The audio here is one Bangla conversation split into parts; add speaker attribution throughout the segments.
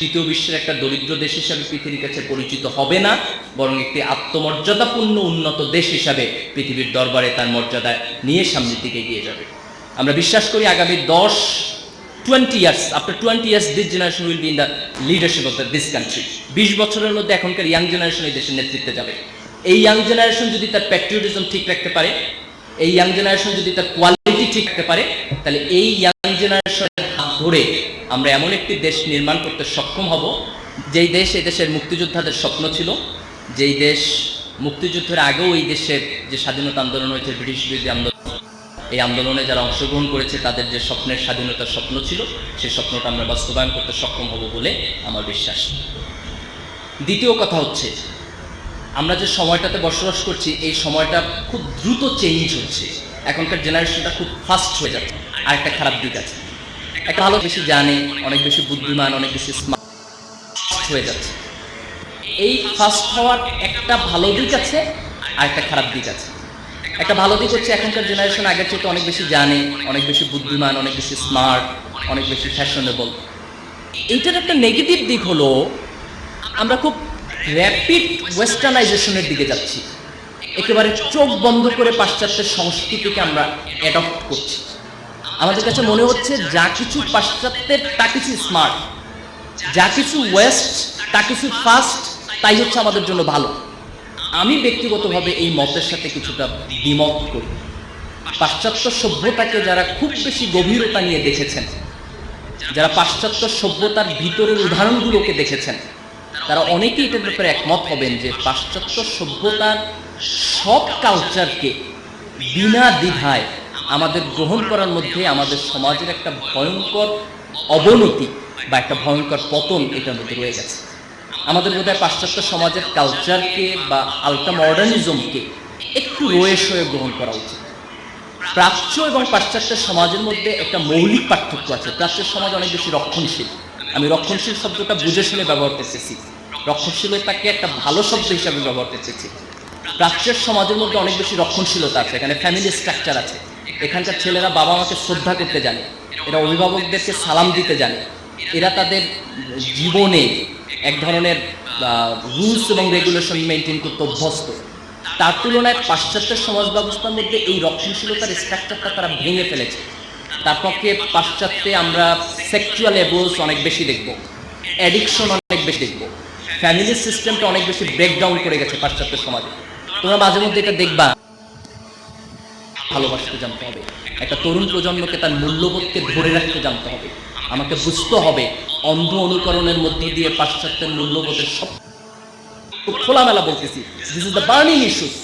Speaker 1: তৃতীয় বিশ্বের একটা দরিদ্র দেশ হিসাবে পৃথিবীর কাছে পরিচিত হবে না, বরং একটি আত্মমর্যাদাপূর্ণ উন্নত দেশ হিসাবে পৃথিবীর দরবারে তার মর্যাদা নিয়ে সামনের দিকে এগিয়ে যাবে। আমরা বিশ্বাস করি আগামী দশ twenty years after twenty years this generation will be in the leadership of the this country বিশ বছরের মধ্যে এখনকার ইয়াং জেনারেশন এই দেশের নেতৃত্বে যাবে। এই ইয়াং জেনারেশন যদি তার প্যাট্রিয়টিজম ঠিক রাখতে পারে, এই ইয়াং জেনারেশন যদি তার কোয়ালিটি ঠিক রাখতে পারে, তাহলে এই ইয়াং জেনারেশনের হাত ধরে আমরা এমন একটি দেশ নির্মাণ করতে সক্ষম হব, যেই দেশ এই দেশের মুক্তিযোদ্ধাদের স্বপ্ন ছিল, যেই দেশ মুক্তিযুদ্ধের আগেও এই দেশের যে স্বাধীনতা আন্দোলন হয়েছে, ব্রিটিশ বিরোধী আন্দোলন, এই আন্দোলনে যারা অংশগ্রহণ করেছে, তাদের যে স্বপ্নের স্বাধীনতার স্বপ্ন ছিল সেই স্বপ্নটা আমরা বাস্তবায়ন করতে সক্ষম হব বলে আমার বিশ্বাস। দ্বিতীয় কথা হচ্ছে, আমরা যে সময়টাতে বসবাস করছি, এই সময়টা খুব দ্রুত চেঞ্জ হচ্ছে। এখনকার জেনারেশনটা খুব ফাস্ট হয়ে যাচ্ছে। আর একটা খারাপ দিক আছে। একটা ভালো বেশি জানে, অনেক বেশি বুদ্ধিমান, অনেক বেশি স্মার্ট হয়ে যাচ্ছে। এই ফাস্ট হওয়ার একটা ভালো দিক আছে, আর একটা খারাপ দিক আছে। একটা ভালো দিক হচ্ছে এখনকার জেনারেশন আগের চেয়ে অনেক বেশি জানে, অনেক বেশি বুদ্ধিমান, অনেক বেশি স্মার্ট অনেক বেশি ফ্যাশনেবল এইটার একটা নেগেটিভ দিক হলো, আমরা খুব র্যাপিড ওয়েস্টার্নাইজেশনের দিকে যাচ্ছি। একেবারে চোখ বন্ধ করে পাশ্চাত্যের সংস্কৃতিকে আমরা অ্যাডপ্ট করছি। আমাদের কাছে মনে হচ্ছে যা কিছু পাশ্চাত্যের, তা কিছু স্মার্ট যা কিছু ওয়েস্ট তা কিছু ফাস্ট তাই হচ্ছে আমাদের জন্য ভালো। আমি ব্যক্তিগতভাবে এই মতের সাথে কিছুটা দ্বিমত করি। পাশ্চাত্য সভ্যতাকে যারা খুব বেশি গভীরতা নিয়ে দেখেছেন, যারা পাশ্চাত্য সভ্যতার ভিতরের উদাহরণগুলোকে দেখেছেন, তারা অনেকেই এটার ব্যাপারে একমত হবেন যে পাশ্চাত্য সভ্যতার সব কালচারকে বিনা দ্বিধায় আমাদের গ্রহণ করার মধ্যে আমাদের সমাজের একটা ভয়ঙ্কর অবনতি বা একটা ভয়ঙ্কর পতন এটার মধ্যে রয়ে গেছে। আমাদের বোধহয় পাশ্চাত্য সমাজের কালচারকে বা আলট্রা মডার্নিজমকে একটু রয়ে সয়ে গ্রহণ করা উচিত। প্রাচ্য এবং পাশ্চাত্য সমাজের মধ্যে একটা মৌলিক পার্থক্য আছে। প্রাচ্যের সমাজ অনেক বেশি রক্ষণশীল। আমি রক্ষণশীল শব্দটা বুঝে শুনে ব্যবহার করতেছি। রক্ষণশীলতাকে একটা ভালো শব্দ হিসাবে ব্যবহার করতেছি। প্রাচ্যের সমাজের মধ্যে অনেক বেশি রক্ষণশীলতা আছে। এখানে ফ্যামিলি স্ট্রাকচার আছে। এখানকার ছেলেরা বাবা মাকে শ্রদ্ধা করতে জানে, এরা অভিভাবকদেরকে সালাম দিতে জানে। এরা তাদের জীবনে এক ধরনের রুলস এবং রেগুলেশন মেনটেন করতে অভ্যস্ত। তার তুলনায় পাশ্চাত্যের সমাজ ব্যবস্থার মধ্যে এই রক্ষণশীলতার স্ট্রাকচারটা তারা ভেঙে ফেলেছে। তার পক্ষে পাশ্চাত্যে আমরা সেক্সুয়াল অ্যাবোস অনেক বেশি দেখব অ্যাডিকশন অনেক বেশি দেখব ফ্যামিলি সিস্টেমটা অনেক বেশি ব্রেকডাউন করে গেছে পাশ্চাত্য সমাজে। তোমরা মাঝে মধ্যে এটা দেখবা। ভালোবাসতে জানতে হবে। একটা তরুণ প্রজন্মকে তার মূল্যবোধকে ধরে রাখতে জানতে হবে। আমাকে বুঝতে হবে অন্ধ অনুকরণের মধ্য দিয়ে পাশ্চাত্যের মূল্যবোধের সব খোলামেলা বলতেছি। This is the burning issues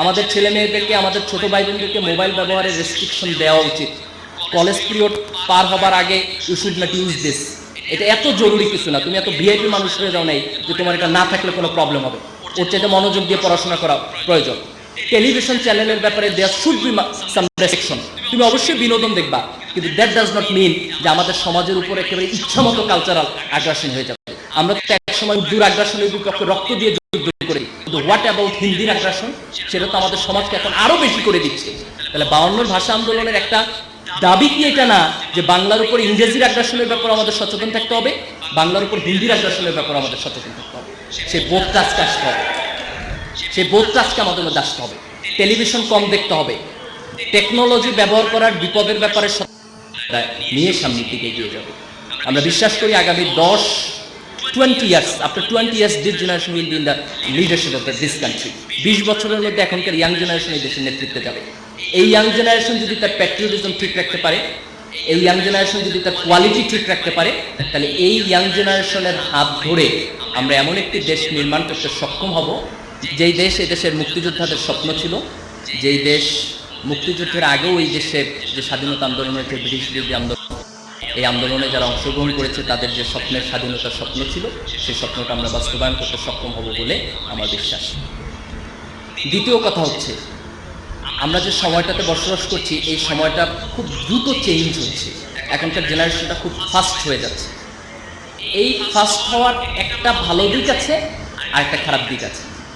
Speaker 1: আমাদের ছেলে মেয়েদেরকে, আমাদের ছোট ভাই বোনদেরকে মোবাইল ব্যবহারের রেস্ট্রিকশন দেওয়া উচিত। কলেজ পিরিয়ড পার হবার আগে you should not use this এটা এত জরুরি কিছু না। তুমি এত ভিআইপি মানুষ হয়ে যাও নাই যে তোমার এটা না থাকলে কোনো প্রবলেম হবে। ওর চাইতে মনোযোগ দিয়ে পড়াশোনা করা প্রয়োজন। টেলিভিশন চ্যানেলের ব্যাপারে there should be some restriction তুমি অবশ্যই বিনোদন দেখবা, কিন্তু দ্যাট ডাজ নট মিন যে আমাদের সমাজের উপর একেবারে ইচ্ছামতো কালচারাল আগ্রাসন হয়ে যাবে। আমরা তো এক সময় উর্দুর আগ্রাসনের বিপক্ষে রক্ত দিয়ে যুদ্ধ করি। কিন্তু হোয়াট অ্যাবাউট হিন্দির আগ্রাসন সেটা তো আমাদের সমাজকে এখন আরও বেশি করে দিচ্ছে। তাহলে বাউন্নর ভাষা আন্দোলনের একটা দাবি কি এটা না যে বাংলার উপর ইংরেজির আগ্রাসনের ব্যাপারে আমাদের সচেতন থাকতে হবে? বাংলার উপর হিন্দির আগ্রাসনের ব্যাপারে আমাদের সচেতন থাকতে হবে। সে বোধ আজকে আসতে হবে। সেই বোধটা আজকে আমাদের মধ্যে আসতে হবে। টেলিভিশন কম দেখতে হবে। টেকনোলজি ব্যবহার করার বিপদের ব্যাপারে নিয়ে সামনের দিকে এগিয়ে যাবে। আমরা বিশ্বাস করি আগামী দশ twenty years after twenty years this generation will be in the leadership of this country বিশ বছরের মধ্যে এখনকার ইয়াং জেনারেশন এই দেশের নেতৃত্বে যাবে। এই ইয়াং জেনারেশন যদি তার প্যাট্রিয়টিজম ঠিক রাখতে পারে, এই ইয়াং জেনারেশন যদি তার কোয়ালিটি ঠিক রাখতে পারে, তাহলে এই ইয়াং জেনারেশনের হাত ধরে আমরা এমন একটি দেশ নির্মাণ করতে সক্ষম হব যেই দেশ এই দেশের মুক্তিযোদ্ধাদের স্বপ্ন ছিল, যেই দেশ মুক্তিযুদ্ধের আগেও এই দেশের যে স্বাধীনতা আন্দোলন হয়েছে ব্রিটিশ বিরোধী আন্দোলন, এই আন্দোলনে যারা অংশগ্রহণ করেছে, তাদের যে স্বপ্নের স্বাধীনতার স্বপ্ন ছিল, সেই স্বপ্নটা আমরা বাস্তবায়ন করতে সক্ষম হব বলে আমার বিশ্বাস। দ্বিতীয় কথা হচ্ছে, আমরা যে সময়টাতে বসবাস করছি, এই সময়টা খুব দ্রুত চেঞ্জ হচ্ছে। এখনকার জেনারেশনটা খুব ফাস্ট হয়ে যাচ্ছে। এই ফাস্ট হওয়ার একটা ভালো দিক আছে আর একটা খারাপ দিক আছে।